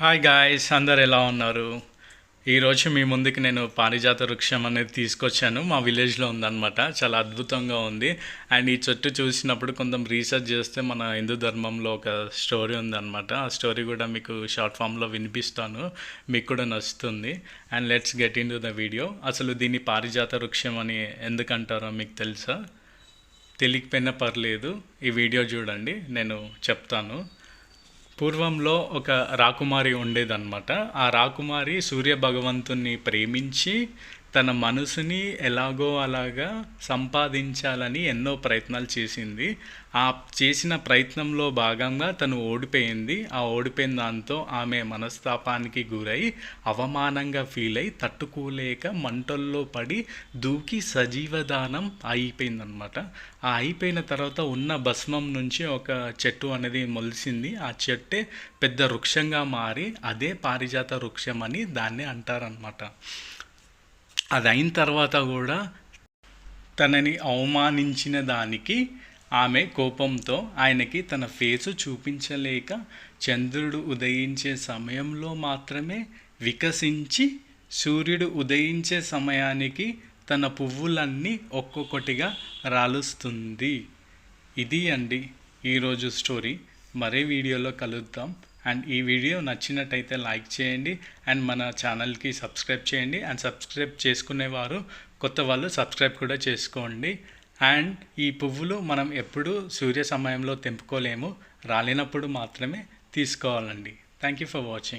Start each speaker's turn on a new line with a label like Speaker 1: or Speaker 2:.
Speaker 1: Hi guys అందరు ఎలా ఉన్నారు? ఈరోజు మీ ముందుకి నేను పారిజాత వృక్షం అనేది తీసుకొచ్చాను. మా విలేజ్లో ఉందన్నమాట. చాలా అద్భుతంగా ఉంది. అండ్ ఈ చెట్టు చూసినప్పుడు కొంచెం రీసెర్చ్ చేస్తే మన హిందూ ధర్మంలో ఒక స్టోరీ ఉందన్నమాట. ఆ స్టోరీ కూడా మీకు షార్ట్ ఫామ్లో వినిపిస్తాను. మీకు కూడా నచ్చుతుంది. And let's get into the video అసలు దీన్ని పారిజాత వృక్షం అని ఎందుకంటారో మీకు తెలుసా? తెలియకపోయినా పర్లేదు. ఈ వీడియో చూడండి. నేను చెప్తాను. పూర్వంలో ఒక రాకుమారి ఉండేదన్నమాట. ఆ రాకుమారి సూర్య భగవంతుని ప్రేమించి తన మనసుని ఎలాగో అలాగా సంపాదించాలని ఎన్నో ప్రయత్నాలు చేసింది. ఆ చేసిన ప్రయత్నంలో భాగంగా తను ఓడిపోయింది. ఆ ఓడిపోయిన దాంతో ఆమె మనస్తాపానికి గురై అవమానంగా ఫీల్ అయి తట్టుకోలేక మంటల్లో పడి దూకి సజీవదానం అయిపోయిందనమాట ఆ అయిపోయిన తర్వాత ఉన్న భస్మం నుంచి ఒక చెట్టు అనేది మొలిసింది. ఆ చెట్టే పెద్ద వృక్షంగా మారి అదే పారిజాత వృక్షం అని దాన్ని అంటారనమాట అది అయిన తర్వాత కూడా తనని అవమానించిన దానికి ఆమె కోపంతో ఆయనకి తన ఫేసు చూపించలేక చంద్రుడు ఉదయించే సమయంలో మాత్రమే వికసించి సూర్యుడు ఉదయించే సమయానికి తన పువ్వులన్నీ ఒక్కొక్కటిగా రాలుస్తుంది. ఇది అండి ఈరోజు స్టోరీ. మరే వీడియోలో కలుద్దాం. అండ్ ఈ వీడియో నచ్చినట్టయితే లైక్ చేయండి అండ్ మన ఛానల్కి సబ్స్క్రైబ్ చేయండి అండ్ సబ్స్క్రైబ్ చేసుకునేవారు కొత్త వాళ్ళు సబ్స్క్రైబ్ కూడా చేసుకోండి. అండ్ ఈ పువ్వులు మనం ఎప్పుడూ సూర్య సమయంలో తెంపుకోలేము. రాలినప్పుడు మాత్రమే తీసుకోవాలండి. Thank you for watching